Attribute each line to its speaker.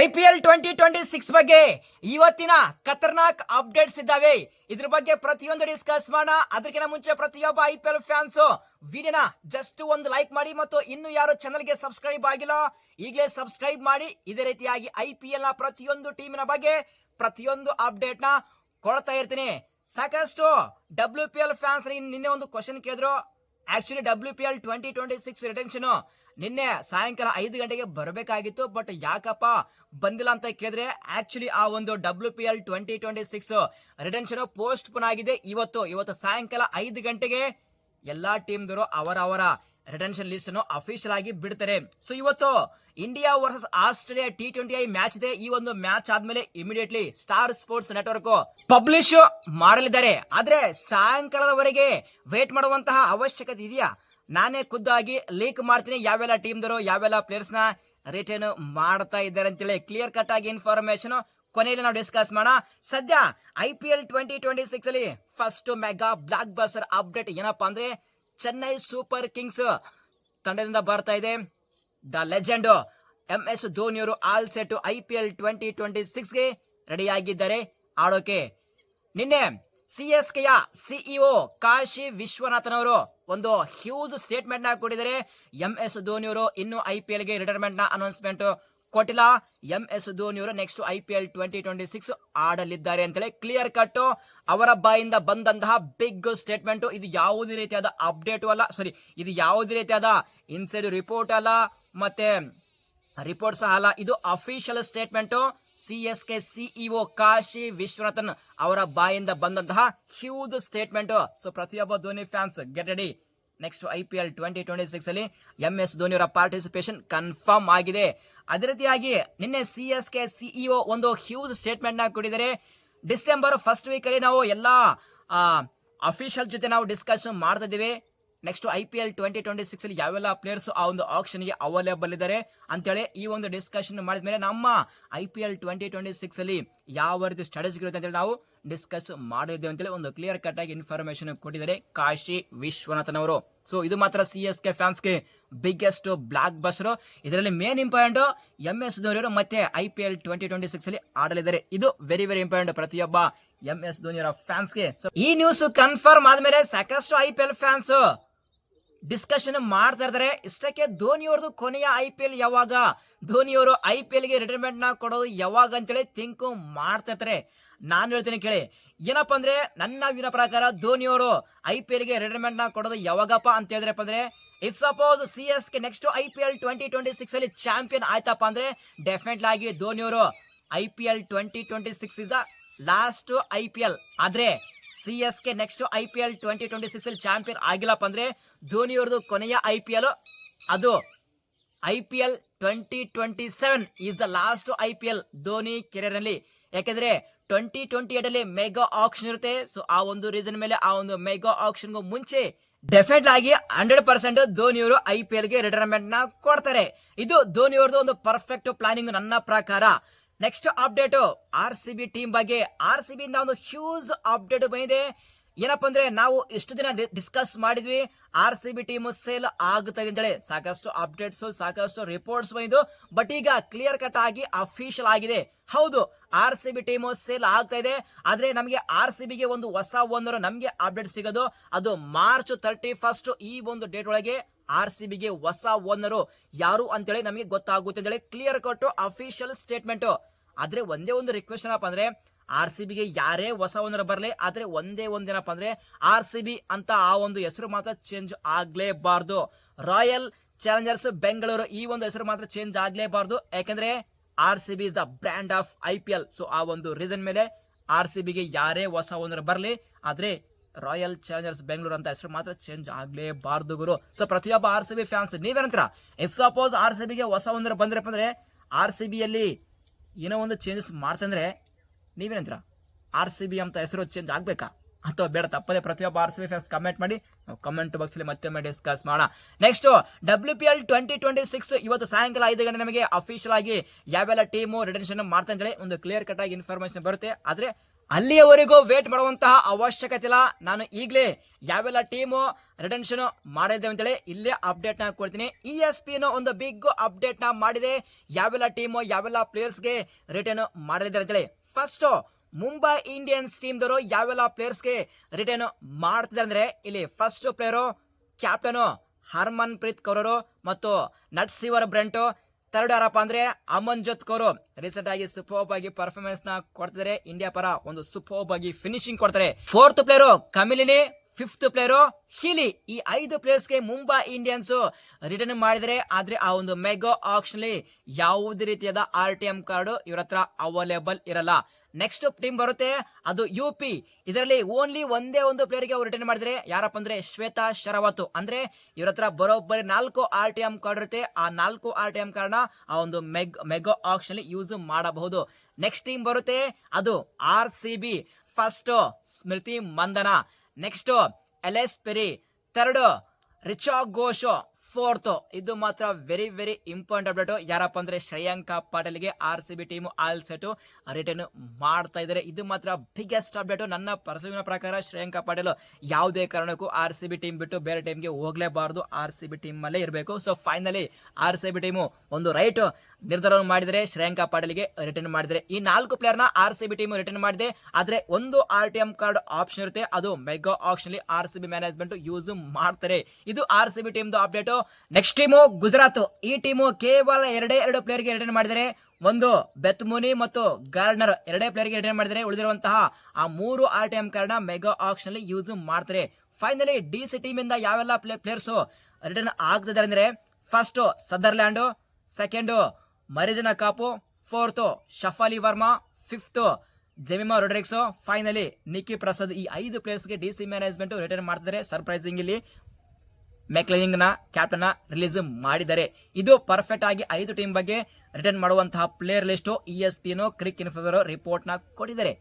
Speaker 1: I P L twenty twenty six ಬಗ್ಗೆ ಇವತ್ತಿನ ಖತರ್ನಾಕ್ updates ಇದ್ದಾವೆ. ಇದ್ರ ಬಗ್ಗೆ ಪ್ರತಿಯೊಂದು ಡಿಸ್ಕಸ್ ಮಾಡೋಣ. ಅದಕ್ಕಿಂತ ಮುಂಚೆ ಪ್ರತಿಯೊಬ್ಬ ಐ ಪಿ ಎಲ್ ಫ್ಯಾನ್ಸ್, ವಿಡಿಯೋನ ಜಸ್ಟ್ ಒಂದು ಲೈಕ್ ಮಾಡಿ ಮತ್ತು ಇನ್ನು ಯಾರು ಚಾನಲ್ಗೆ ಸಬ್ಸ್ಕ್ರೈಬ್ ಆಗಿಲ್ಲ, ಈಗಲೇ ಸಬ್ಸ್ಕ್ರೈಬ್ ಮಾಡಿ. ಇದೇ ರೀತಿಯಾಗಿ ಐ ಪಿ ಎಲ್ನ ಪ್ರತಿಯೊಂದು ಟೀಮಿನ ಬಗ್ಗೆ ಪ್ರತಿಯೊಂದು ಅಪ್ಡೇಟ್ನ ಕೊಡ್ತಾ ಇರ್ತೀನಿ. ಸಾಕಷ್ಟು ಡಬ್ಲ್ಯೂ ಪಿ ಎಲ್ ಫ್ಯಾನ್ಸ್ ನಿನ್ನೆ ಒಂದು ಕ್ವಶನ್ ಕೇಳಿದ್ರು. Actually W P L twenty twenty six retention ನಿನ್ನೆ ಸಾಯಂಕಾಲ ಐದು ಗಂಟೆಗೆ ಬರಬೇಕಾಗಿತ್ತು, ಬಟ್ ಯಾಕಪ್ಪ ಬಂದಿಲ್ಲ ಅಂತ ಕೇಳಿದ್ರೆ ಆಕ್ಚುಲಿ ಆ ಒಂದು W P L twenty twenty six retention postpone ಆಗಿದೆ. ಇವತ್ತು ಇವತ್ತು ಸಾಯಂಕಾಲ ಐದು ಗಂಟೆಗೆ ಎಲ್ಲಾ ಟೀಮ್ದವರು ಅವರವರ ಅವರ ರಿಟೆನ್ಷನ್ ಲಿಸ್ಟ್ ಅನ್ನು ಅಫಿಷಿಯಲ್ ಆಗಿ ಬಿಡ್ತಾರೆ. ಸೊ ಇವತ್ತು India versus Australia T twenty I match ಇದೆ. ಈ ಒಂದು ಮ್ಯಾಚ್ ಆದ್ಮೇಲೆ immediately Star Sports network publish ಮಾಡಲಿದ್ದಾರೆ. ಆದ್ರೆ ಸಾಯಂಕಾಲದವರೆಗೆ ವೇಟ್ ಮಾಡುವಂತಹ ಅವಶ್ಯಕತೆ ಇದೆಯಾ? ನಾನೇ ಖುದ್ದಾಗಿ ಲೀಕ್ ಮಾಡ್ತೀನಿ. ಯಾವೆಲ್ಲ ಟೀಮ್ದರು ಯಾವೆಲ್ಲ ಪ್ಲೇಯರ್ಸ್ನ ರಿಟರ್ನ್ ಮಾಡ್ತಾ ಇದ್ದಾರೆ ಅಂತೇಳಿ ಕ್ಲಿಯರ್ ಕಟ್ ಆಗಿ ಇನ್ಫಾರ್ಮೇಶನ್ ಕೊನೆಯಲ್ಲಿ ನಾವು ಡಿಸ್ಕಸ್ ಮಾಡೋಣ. ಸದ್ಯ I P L twenty twenty six ಅಲ್ಲಿ first mega blockbuster update ಏನಪ್ಪಾ ಅಂದ್ರೆ ಚೆನ್ನೈ ಸೂಪರ್ ಕಿಂಗ್ಸ್ ತಂಡದಿಂದ ಬರ್ತಾ ಇದೆ. The legend M S ಧೋನಿಯವರು all set I P L twenty twenty ಸಿಕ್ಸ್ಗೆ ready ಆಗಿದ್ದಾರೆ. ಆಡೋಕೆ ನಿನ್ನೆ ಸಿ ಎಸ್ ಕೆಯ ಸಿಇಒ ಕಾಶಿ ವಿಶ್ವನಾಥನ್ ಅವರು ಒಂದು ಹ್ಯೂಜ್ ಸ್ಟೇಟ್ಮೆಂಟ್ನ ಕೊಟ್ಟಿದ್ದಾರೆ. ಎಂ ಎಸ್ ಧೋನಿ ಅವರು ಇನ್ನು ಐ ಪಿ ಎಲ್ಗೆ ರಿಟೈರ್ಮೆಂಟ್ನ ಅನೌನ್ಸ್ಮೆಂಟ್ ಕೊಟ್ಟಿಲ್ಲ. ಎಂ ಎಸ್ ಧೋನಿ ಅವರು next I P L twenty twenty six ಆಡಲಿದ್ದಾರೆ ಅಂತೇಳಿ ಕ್ಲಿಯರ್ ಕಟ್ ಅವರ ಬಾಯಿಂದ ಬಂದಂತಹ ಬಿಗ್ ಸ್ಟೇಟ್ಮೆಂಟ್ ಇದು ಯಾವುದೇ ರೀತಿಯಾದ ಅಪ್ಡೇಟ್ ಅಲ್ಲ. ಸಾರಿ ಇದು ಯಾವುದೇ ರೀತಿಯಾದ ಇನ್ಸೈಡ್ ರಿಪೋರ್ಟ್ ಅಲ್ಲ. ಮತ್ತೆ ರಿಪೋರ್ಟ್ ಸಹ ಅಲ್ಲ, ಇದು official statement C S K CEO Kashi Viswanathan ಅವರ ಬಾಯಿಂದ ಬಂದಂತಹ ಹ್ಯೂಜ್ ಸ್ಟೇಟ್ಮೆಂಟ್ ಸೊ ಪ್ರತಿಯೊಬ್ಬ Dhoni fans get ready next I P L twenty twenty six ಅಲ್ಲಿ ಎಂ ಎಸ್ ಧೋನಿ ಅವರ ಪಾರ್ಟಿಸಿಪೇಷನ್ ಕನ್ಫರ್ಮ್ ಆಗಿದೆ. ಅದೇ ರೀತಿಯಾಗಿ ನಿನ್ನೆ ಸಿ ಎಸ್ ಕೆ ಸಿಇಒ ಒಂದು ಹ್ಯೂಜ್ ಸ್ಟೇಟ್ಮೆಂಟ್ನ ಕೊಟ್ಟಿದ್ದಾರೆ. ಡಿಸೆಂಬರ್ ಫಸ್ಟ್ ವೀಕ್ ಅಲ್ಲಿ ನಾವು ಎಲ್ಲಾ ಅಫಿಷಿಯಲ್ ಜೊತೆ ನಾವು ಡಿಸ್ಕಷನ್ ಮಾಡ್ತಾ ಇದ್ದೀವಿ. Next I P L twenty twenty six ಅಲ್ಲಿ ಯಾವೆಲ್ಲ ಪ್ಲೇಯರ್ಸ್ ಆ ಒಂದು ಆಪ್ಷನ್ಗೆ ಅವೈಲೇಬಲ್ ಇದ್ದಾರೆ ಅಂತೇಳಿ ಈ ಒಂದು ಡಿಸ್ಕಷನ್ ಮಾಡಿದ ಮೇಲೆ ನಮ್ಮ I P L twenty twenty six ಅಲ್ಲಿ ಯಾವ ರೀತಿ ಸ್ಟ್ರಾಟಜಿ ಇರುತ್ತೆ ಅಂತೇಳಿ ನಾವು ಡಿಸ್ಕಸ್ ಮಾಡಿದ್ದೇವೆ ಅಂತೇಳಿ ಒಂದು ಕ್ಲಿಯರ್ ಕಟ್ ಆಗಿ ಇನ್ಫಾರ್ಮೇಶನ್ ಕೊಟ್ಟಿದ್ದಾರೆ ಕಾಶಿ ವಿಶ್ವನಾಥನ್ ಅವರು. ಸೊ ಇದು ಮಾತ್ರ ಸಿ ಎಸ್ ಕೆ ಫ್ಯಾನ್ಸ್ಗೆ ಬಿಗ್ಗೆಸ್ಟ್ ಬ್ಲಾಕ್ ಬಸ್ಟರ್ ಇದರಲ್ಲಿ main important M S Dhoni ಮತ್ತೆ I P L twenty twenty six ಅಲ್ಲಿ ಆಡಲಿದ್ದಾರೆ. ಇದು ವೆರಿ ವೆರಿ ಇಂಪಾರ್ಟೆಂಟ್ ಪ್ರತಿಯೊಬ್ಬ ಎಂ ಎಸ್ ಧೋನಿ ಅವರ ಗೆ. ಈ ನ್ಯೂಸ್ ಕನ್ಫರ್ಮ್ ಆದ್ಮೇಲೆ ಸಾಕಷ್ಟು I P L fans discussion ಮಾಡ್ತಾ ಇದ್ದಾರೆ ಇಷ್ಟಕ್ಕೆ ಧೋನಿಯವ್ರದ್ದು ಕೊನೆಯ ಐ ಪಿ ಎಲ್ ಯಾವಾಗ? ಧೋನಿಯವರು ಐ ಪಿ ರಿಟೈರ್ಮೆಂಟ್ನ ಕೊಡೋದು ಯಾವಾಗ ಅಂತೇಳಿ ಥಿಂಕ್ ಮಾಡ್ತಾ ಇರ್ತಾರೆ. ನಾನು ಹೇಳ್ತೀನಿ ಕೇಳಿ. ಏನಪ್ಪ ಅಂದ್ರೆ ನನ್ನ ವಿನ ಪ್ರಕಾರ ಧೋನಿಯವರು ಐ ಪಿ ರಿಟೈರ್ಮೆಂಟ್ನ ಕೊಡೋದು ಯಾವಾಗಪ್ಪ ಅಂತ ಹೇಳಿದ್ರಪ್ಪ ಅಂದ್ರೆ if suppose C S K next I P L twenty twenty six ಅಲ್ಲಿ ಚಾಂಪಿಯನ್ ಆಯ್ತಪ್ಪ ಅಂದ್ರೆ ಡೆಫಿನೆಟ್ಲಿ ಆಗಿ ಧೋನಿಯವರು I P L twenty twenty six is last I P L ಆದ್ರೆ C S K next I P L twenty twenty six champion ಆಗಿಲ್ಲಪ್ಪ ಅಂದ್ರೆ ಧೋನಿ ಅವ್ರದ್ದು ಕೊನೆಯ I P L ಅದು I P L twenty twenty seven is the last I P L Dhoni ಕೆರಿಯರ್ನಲ್ಲಿ ಯಾಕೆಂದ್ರೆ twenty twenty ಅಲ್ಲಿ mega auction ಇರುತ್ತೆ. So ಆ ಒಂದು reason ಮೇಲೆ ಆ ಒಂದು ಮೆಗಾ ಆಕ್ಷನ್ ಮುಂಚೆ ಡೆಫಿನೆಟ್ ಆಗಿ ಹಂಡ್ರೆಡ್ ಪರ್ಸೆಂಟ್ ಧೋನಿಯವರು ಐ ಪಿ ಎಲ್ಗೆ ರಿಟೈರ್ಮೆಂಟ್ನ ಕೊಡ್ತಾರೆ. ಇದು ಧೋನಿಯವ್ರದ್ದು ಒಂದು ಪರ್ಫೆಕ್ಟ್ ಪ್ಲಾನಿಂಗ್ ನನ್ನ ಪ್ರಕಾರ. Next update R C B team ಬಗ್ಗೆ. ಆರ್ ಸಿ ಬಿ ಒಂದು ಹ್ಯೂಜ್ ಅಪ್ಡೇಟ್ ಬಂದಿದೆ. ಏನಪ್ಪಾ ಅಂದ್ರೆ ನಾವು ಇಷ್ಟು ದಿನ ಡಿಸ್ಕಸ್ ಮಾಡಿದ್ವಿ. R C B team sale ಆಗುತ್ತದೆ ಅಂತೇಳಿ ಸಾಕಷ್ಟು ಅಪ್ಡೇಟ್ಸ್ ಸಾಕಷ್ಟು ರಿಪೋರ್ಟ್ಸ್ ಬಂದು ಬಟ್ ಈಗ ಕ್ಲಿಯರ್ ಕಟ್ ಆಗಿ ಅಫಿಷಿಯಲ್ ಆಗಿದೆ. ಹೌದು R C B team sale ಆಗ್ತಾ ಇದೆ. ಆದ್ರೆ ನಮಗೆ ಆರ್ ಸಿ ಬಿಗೆ ಒಂದು ಹೊಸ ಒಂದರ ನಮಗೆ ಅಪ್ಡೇಟ್ ಸಿಗೋದು. ಅದು ಮಾರ್ಚ್ ತರ್ಟಿ ಫಸ್ಟ್ ಈ ಒಂದು ಡೇಟ್ ಒಳಗೆ ಆರ್ ಸಿ ಬಿಗೆ ಹೊಸ ಓನರು ಯಾರು ಅಂತೇಳಿ ನಮಗೆ ಗೊತ್ತಾಗುತ್ತೆ ಅಂತೇಳಿ ಕ್ಲಿಯರ್ ಕಟ್ ಅಫಿಷಿಯಲ್ ಸ್ಟೇಟ್ಮೆಂಟ್ ಆದ್ರೆ ಒಂದೇ ಒಂದು ರಿಕ್ವೆಸ್ಟ್ ಏನಪ್ಪ ಅಂದ್ರೆ ಆರ್ ಸಿ ಬಿಗೆ ಯಾರೇ ಹೊಸ ಓನರ್ ಬರಲಿ, ಆದ್ರೆ ಒಂದೇ ಒಂದೇನಪ್ಪ ಅಂದ್ರೆ ಆರ್ ಸಿ ಬಿ ಅಂತ ಆ ಒಂದು ಹೆಸರು ಮಾತ್ರ ಚೇಂಜ್ ಆಗ್ಲೇಬಾರ್ದು. ರಾಯಲ್ ಚಾಲೆಂಜರ್ಸ್ ಬೆಂಗಳೂರು ಈ ಒಂದು ಹೆಸರು ಮಾತ್ರ ಚೇಂಜ್ ಆಗ್ಲೇಬಾರ್ದು. ಯಾಕಂದ್ರೆ R C B is the brand of I P L so ಆ ಒಂದು ರೀಸನ್ ಮೇಲೆ ಆರ್ ಸಿ ಬಿಗೆ ಯಾರೇ ಹೊಸ ಓನರ್ ಬರಲಿ, ಆದ್ರೆ ರಾಯಲ್ ಚಾಲೆಂಜರ್ಸ್ ಬೆಂಗಳೂರು ಅಂತ ಹೆಸರು ಮಾತ್ರ ಚೇಂಜ್ ಆಗ್ಲೇಬಾರ್ದು ಗುರು. ಸೊ ಪ್ರತಿಯೊಬ್ಬ ಆರ್ ಸಿ ಬಿ ಫ್ಯಾನ್ಸ್ ನೀವೇನಂತರ? ಇಫ್ ಸಪೋಸ್ ಆರ್ ಸಿ ಬಿಗೆ ಹೊಸ ಒಂದರ ಬಂದ್ರಪ್ಪ ಅಂದ್ರೆ ಆರ್ ಸಿ ಬಿಯಲ್ಲಿ ಏನೋ ಒಂದು ಚೇಂಜಸ್ ಮಾಡ್ತಂದ್ರೆ ನೀವೇನಂತೀರ ಆರ್ ಸಿ ಬಿ ಅಂತ ಹೆಸರು ಚೇಂಜ್ ಆಗಬೇಕಾ? ಅಥವಾ ಬೇಡ, ತಪ್ಪದೆ ಪ್ರತಿಯೊಬ್ಬ R C B fans comment ಮಾಡಿ, ನಾವು ಕಮೆಂಟ್ ಬಾಕ್ಸ್ ಅಲ್ಲಿ ಮತ್ತೊಮ್ಮೆ ಡಿಸ್ಕಸ್ ಮಾಡೋಣ. Next W P L twenty twenty six ಇವತ್ತು ಸಾಯಂಕಾಲ ಐದು ಗಂಟೆ ನಮಗೆ ಅಫಿಷಿಯಲ್ ಆಗಿ ಯಾವೆಲ್ಲ ಟೀಮು ರಿಟೆನ್ಷನ್ ಮಾಡ್ತಾ ಹೇಳಿ ಒಂದು ಕ್ಲಿಯರ್ ಕಟ್ ಆಗಿ ಇನ್ಫಾರ್ಮೇಶನ್ ಬರುತ್ತೆ. ಆದ್ರೆ ಅಲ್ಲಿಯವರೆಗೂ ವೇಟ್ ಮಾಡುವಂತಹ ಅವಶ್ಯಕತೆ ಇಲ್ಲ. ನಾನು ಈಗಲೇ ಯಾವೆಲ್ಲ ಟೀಮು ರಿಟೆನ್ಷನ್ ಮಾಡಿದೆ ಅಂತೇಳಿ ಇಲ್ಲೇ ಅಪ್ಡೇಟ್ನ ಕೊಡ್ತೀನಿ. ಇ ಎಸ್ ಪಿ ಒಂದು ಬಿಗ್ ಅಪ್ಡೇಟ್ನ ಮಾಡಿದೆ. ಯಾವೆಲ್ಲ ಟೀಮು ಯಾವೆಲ್ಲ ಪ್ಲೇಯರ್ಸ್ಗೆ ರಿಟರ್ನ್ ಮಾಡಿದ್ದಾರೆ ಅಂತೇಳಿ ಫಸ್ಟ್ ಮುಂಬೈ ಇಂಡಿಯನ್ಸ್ ಟೀಮ್ದವರು ಯಾವೆಲ್ಲ ಪ್ಲೇಯರ್ಸ್ಗೆ ರಿಟರ್ನ್ ಮಾಡ್ತಿದ್ದಾರೆ ಅಂದ್ರೆ ಇಲ್ಲಿ first player captain Harmanpreet ಕೌರರು ಮತ್ತು ನಟ್ ಸಿವರ್ ಬ್ರೆಂಟು. ಥರ್ಡ್ ಯಾರಪ್ಪ ಅಂದ್ರೆ ಅಮನ್ಜೋತ್ ಕೌರು. ರೀಸೆಂಟ್ ಆಗಿ ಸೂಪರ್ಬ್ ಆಗಿ ಪರ್ಫಾರ್ಮೆನ್ಸ್ನ ಕೊಡ್ತಿದ್ದಾರೆ. ಇಂಡಿಯಾ ಪರ ಒಂದು ಸೂಪರ್ಬ್ ಆಗಿ ಫಿನಿಶಿಂಗ್ ಕೊಡ್ತಾರೆ. Fourth player Kamalini fifth player Hayley ಈ ಐದು ಪ್ಲೇಯರ್ಸ್ಗೆ ಮುಂಬೈ ಇಂಡಿಯನ್ಸ್ ರಿಟರ್ನ್ ಮಾಡಿದರೆ ಆದರೆ ಆ ಒಂದು ಮೆಗಾ ಆಕ್ಷನ್ ಯಾವುದೇ ರೀತಿಯಾದ ಆರ್ ಟಿ ಎಂ ಕಾರ್ಡ್ ಇವ್ರ ಹತ್ರ ಅವೈಲೇಬಲ್ ಇರಲ್ಲ. ನೆಕ್ಸ್ಟ್ ಟೀಮ್ ಬರುತ್ತೆ, ಅದು ಯು ಪಿ ಇದರಲ್ಲಿ ಓನ್ಲಿ ಒಂದೇ ಒಂದು ಪ್ಲೇಯರ್ಗೆ ಅವ್ರು ರಿಟರ್ನ್ ಮಾಡಿದರೆ ಯಾರಪ್ಪ ಅಂದ್ರೆ ಶ್ವೇತಾ ಶರವತ್. ಅಂದ್ರೆ ಇವ್ರ ಹತ್ರ ಬರೋಬ್ಬರಿ ನಾಲ್ಕು ಆರ್ ಟಿ ಎಂ ಕಾರ್ಡ್ ಇರುತ್ತೆ. ಆ ನಾಲ್ಕು ಆರ್ ಟಿ ಎಂ ಕಾರ್ಡ್ನ ಆ ಒಂದು ಮೆಗ್ ಮೆಗಾ ಆಕ್ಷನ್ ಯೂಸ್ ಮಾಡಬಹುದು. ನೆಕ್ಸ್ಟ್ ಟೀಮ್ ಬರುತ್ತೆ, ಅದು R C B first Smriti Mandhana next Ellyse Perry. Third, Richa Ghosh. Fourth, ಇದು ಮಾತ್ರ ವೆರಿ ವೆರಿ ಇಂಪಾರ್ಟೆಂಟ್ ಅಪ್ಡೇಟ್ ಯಾರಪ್ಪ ಅಂದ್ರೆ, Shreyanka ಪಾಟೀಲ್ಗೆ R C B team all set return ಮಾಡ್ತಾ ಇದ್ದಾರೆ. ಇದು ಮಾತ್ರ ಬಿಗ್ಗೆಸ್ಟ್ ಅಪ್ಡೇಟ್ ನನ್ನ ಪರ್ಸುವಿನ ಪ್ರಕಾರ, ಶ್ರೇಯಾಂಕ ಪಾಟೀಲ್ ಯಾವುದೇ ಕಾರಣಕ್ಕೂ ಆರ್ ಸಿ ಬಿ ಟೀಮ್ ಬಿಟ್ಟು ಬೇರೆ ಟೀಮ್ಗೆ ಹೋಗಲೇಬಾರ್ದು. ಆರ್ ಸಿ ಬಿ ಟೀಮ್ ಅಲ್ಲೇ ಇರಬೇಕು. So finally R C B team ಒಂದು ರೈಟ್ ನಿರ್ಧಾರವನ್ನು ಮಾಡಿದರೆ ಶ್ರೇಯಾಂಕ ಪಾಟೀಲ್ಗೆ ರಿಟರ್ನ್ ಮಾಡಿದರೆ. ಈ ನಾಲ್ಕು ಪ್ಲೇಯರ್ನ R C B team return ಮಾಡಿದೆ. ಆದರೆ ಒಂದು R T M card option ಇರುತ್ತೆ. ಅದು mega option R C B management use ಮಾಡ್ತಾರೆ. ಇದು ಆರ್ ಸಿ ಬಿ ಟೀಮ್ದು ಅಪ್ಡೇಟ್ ನೆಕ್ಸ್ಟ್ ಟೀಮು ಗುಜರಾತ್. ಈ ಟೀಮು ಕೇವಲ ಎರಡೇ ಎರಡು ಪ್ಲೇಯರ್ಗೆ ರಿಟರ್ನ್ ಮಾಡಿದರೆ. ಒಂದು ಬೆತ್ಮುನಿ ಮತ್ತು ಗಾರ್ಡ್ನರ್ ಎರಡೇ ಪ್ಲೇಯರ್ಗೆ ರಿಟರ್ನ್ ಮಾಡಿದರೆ. ಉಳಿದಿರುವಂತಹ ಆ ಮೂರು ಆರ್ ಟಿ ಎಂ ಕಾರ್ಡ್ನ ಮೆಗಾ ಆಪ್ಷನ್ ಯೂಸ್ ಮಾಡ್ತಾರೆ. ಫೈನಲಿ ಡಿ ಸಿ ಟೀಮ್ ಇಂದ ಯಾವೆಲ್ಲ ಪ್ಲೇ ಪ್ಲೇಯರ್ಸು ರಿಟರ್ನ್ ಆಗ್ತಿದ್ದಾರೆ ಅಂದ್ರೆ first Sutherland second Marizanne Kapp, fourth, Shafali Verma, fifth, Jemimah Rodrigues finally Niki Prasad ಈ ಐದು ಪ್ಲೇಯರ್ಸ್ಗೆ ಡಿ ಸಿ ಮ್ಯಾನೇಜ್ಮೆಂಟ್ ರಿಟರ್ನ್ ಮಾಡ್ತಾರೆ ಸರ್ಪ್ರೈಸಿಂಗ್ ಇಲ್ಲಿ ಮೆಕ್ಲನಿಂಗ್ನ ಕ್ಯಾಪ್ಟನ್ ರಿಲೀಸ್ ಮಾಡಿದ್ದಾರೆ. ಇದು ಪರ್ಫೆಕ್ಟ್ ಆಗಿ ಐದು ಟೀಮ್ ಬಗ್ಗೆ ರಿಟರ್ನ್ ಮಾಡುವಂತಹ player list E S P N cric ರಿಪೋರ್ಟ್ನ ಕೊಟ್ಟಿದ್ದಾರೆ.